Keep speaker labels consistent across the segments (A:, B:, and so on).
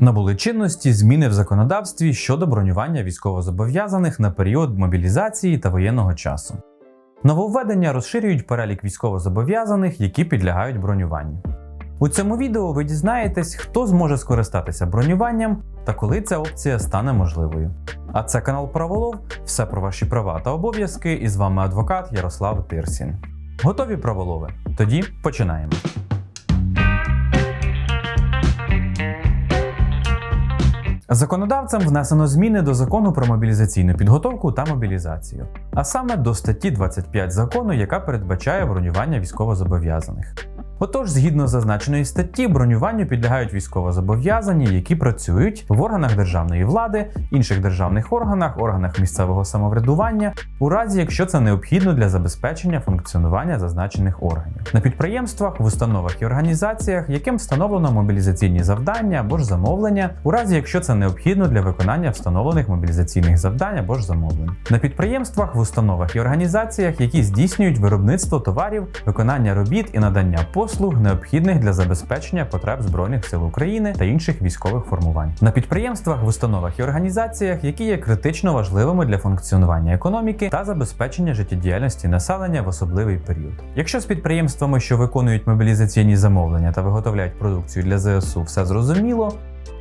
A: Набули чинності зміни в законодавстві щодо бронювання військовозобов'язаних на період мобілізації та воєнного часу. Нововведення розширюють перелік військовозобов'язаних, які підлягають бронюванню. У цьому відео ви дізнаєтесь, хто зможе скористатися бронюванням та коли ця опція стане можливою. А це канал Праволов, все про ваші права та обов'язки, і з вами адвокат Ярослав Тирсін. Готові праволови? Тоді починаємо. Законодавцем внесено зміни до закону про мобілізаційну підготовку та мобілізацію, а саме до статті 25 закону, яка передбачає бронювання військовозобов'язаних. Отож, згідно зазначеної статті, бронюванню підлягають військовозобов'язані, які працюють в органах державної влади, інших державних органах, органах місцевого самоврядування, у разі якщо це необхідно для забезпечення функціонування зазначених органів, на підприємствах, в установах і організаціях, яким встановлено мобілізаційні завдання або ж замовлення, у разі якщо це необхідно для виконання встановлених мобілізаційних завдань або ж замовлень, на підприємствах, в установах і організаціях, які здійснюють виробництво товарів, виконання робіт і надання послуг, необхідних для забезпечення потреб Збройних сил України та інших військових формувань, на підприємствах, в установах і організаціях, які є критично важливими для функціонування економіки та забезпечення життєдіяльності населення в особливий період. Якщо з підприємствами, що виконують мобілізаційні замовлення та виготовляють продукцію для ЗСУ, все зрозуміло.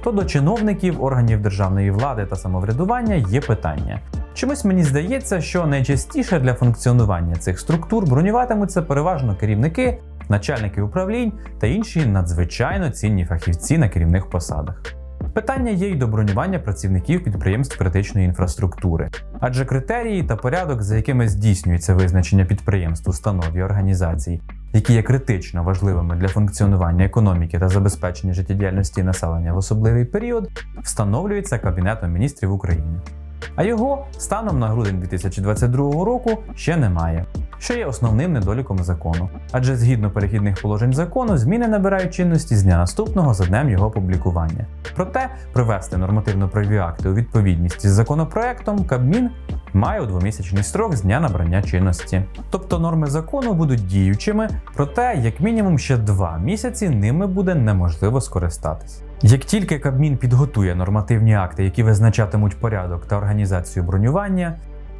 A: То до чиновників, органів державної влади та самоврядування є питання. Чомусь мені здається, що найчастіше для функціонування цих структур бронюватимуться переважно керівники, начальники управлінь та інші надзвичайно цінні фахівці на керівних посадах. Питання є й до бронювання працівників підприємств критичної інфраструктури, адже критерії та порядок, за якими здійснюється визначення підприємств, установ і організацій, які є критично важливими для функціонування економіки та забезпечення життєдіяльності населення в особливий період, встановлюється Кабінетом міністрів України. А його станом на грудень 2022 року ще немає, що є основним недоліком закону. Адже згідно перехідних положень закону, зміни набирають чинності з дня наступного за днем його публікування. Проте привести нормативно-правові акти у відповідність із законопроектом Кабмін має у двомісячний строк з дня набрання чинності. Тобто норми закону будуть діючими, проте як мінімум ще два місяці ними буде неможливо скористатись. Як тільки Кабмін підготує нормативні акти, які визначатимуть порядок та організацію бронювання,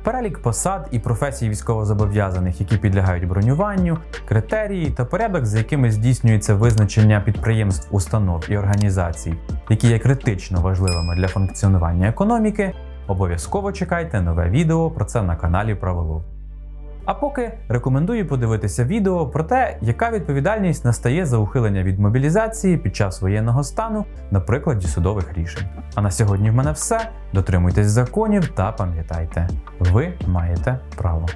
A: перелік посад і професій військовозобов'язаних, які підлягають бронюванню, критерії та порядок, за якими здійснюється визначення підприємств, установ і організацій, які є критично важливими для функціонування економіки, обов'язково чекайте нове відео про це на каналі Праволов. А поки рекомендую подивитися відео про те, яка відповідальність настає за ухилення від мобілізації під час воєнного стану на прикладі судових рішень. А на сьогодні в мене все. Дотримуйтесь законів та пам'ятайте, ви маєте право.